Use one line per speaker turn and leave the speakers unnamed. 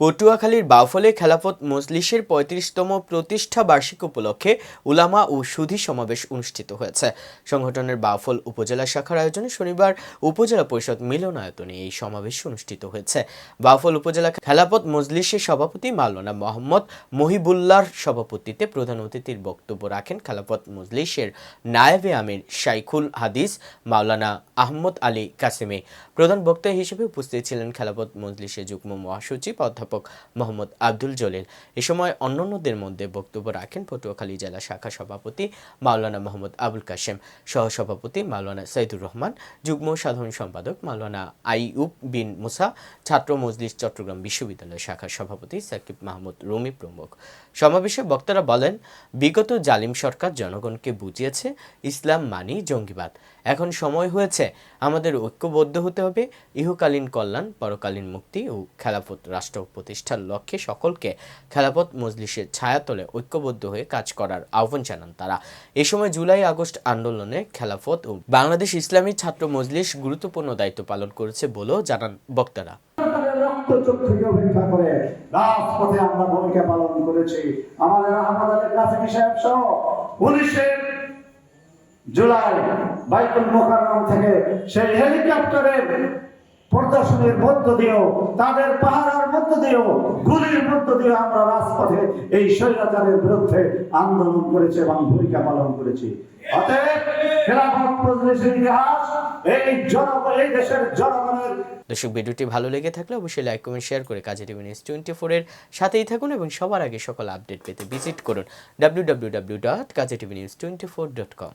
পটুয়াখালীর বাউফলে খেলাফত মজলিসের পঁয়ত্রিশতম প্রতিষ্ঠা বার্ষিক উপলক্ষে উলামা ও সুধী সমাবেশ অনুষ্ঠিত হয়েছে। সংগঠনের বাউফল উপজেলা শাখার আয়োজনে শনিবার উপজেলা পরিষদ মিলনায়তনে এই সমাবেশ অনুষ্ঠিত হয়েছে। বাউফল উপজেলা খেলাফত মজলিসের সভাপতি মাওলানা মোহাম্মদ মহিবুল্লাহর সভাপতিত্বে প্রধান অতিথির বক্তব্য রাখেন খেলাফত মজলিসের নায়েবে আমির শাইখুল হাদিস, মাওলানা আহমদ আলী কাসেমি। প্রধান বক্তা হিসেবে উপস্থিত ছিলেন খেলাফত মজলিসের যুগ্ম মহাসচিব অধ্যাপক মোহাম্মদ আব্দুল জলিল। এ সময় অন্যান্যদের মধ্যে বক্তব্য রাখেন পটুয়াখালী জেলা শাখা সভাপতি মাওলানা মোহাম্মদ আবুল কাশেম, সহসভাপতি মাওলানা সাইদুর রহমান, যুগ্ম সাধারণ সম্পাদক মাওলানা আইউব বিন মুসা, ছাত্র মজলিস চট্টগ্রাম বিশ্ববিদ্যালয় শাখার সভাপতি সাকিব মাহমুদ রুমি প্রমুখ। সমাবেশে বক্তারা বলেন, বিগত জালিম সরকার জনগণকে বুঝিয়েছে, ইসলাম মানি জঙ্গিবাদ। এখন সময় হয়েছে, আমাদের ঐক্যবদ্ধ হতে হবে, ইহকালীন কল্যাণ, পরকালীন মুক্তি ও খেলাফত রাষ্ট্র প্রতিষ্ঠার লক্ষ্যে সকলকে খেলাপথ মজলিসের ছায়াতলে ঐক্যবদ্ধ হয়ে কাজ করার আহ্বান জানান তারা। এ সময় জুলাই আগস্ট আন্দোলনে খেলাফত ও বাংলাদেশ ইসলামী ছাত্র মজলিস গুরুত্বপূর্ণ দায়িত্ব পালন করেছে বলেও জানান বক্তারা।
জুলাই বাইকুল মোকাররম থেকে সেই হেলিকপ্টারের প্রদর্শনীর মধ্য দিয়েও, তাদের পাহারার মধ্য দিয়েও, গুলির মধ্য দিয়ে আমরা রাজপথে এই স্বৈরাচারের বিরুদ্ধে আন্দোলন করেছি এবং ভূমিকা পালন করেছি।
দর্শক, ভিডিওটি ভালো লেগে থাকলে অবশ্যই লাইক, কমেন্ট, শেয়ার করে কাজে টিভি নিউজ টোয়েন্টি ফোরের সাথেই থাকুন এবং সবার আগে সকল আপডেট পেতে ভিজিট করুন ডাব্লিউ ডাব্লিউ ডাব্লিউ ডট কাজে TV news twenty four dot com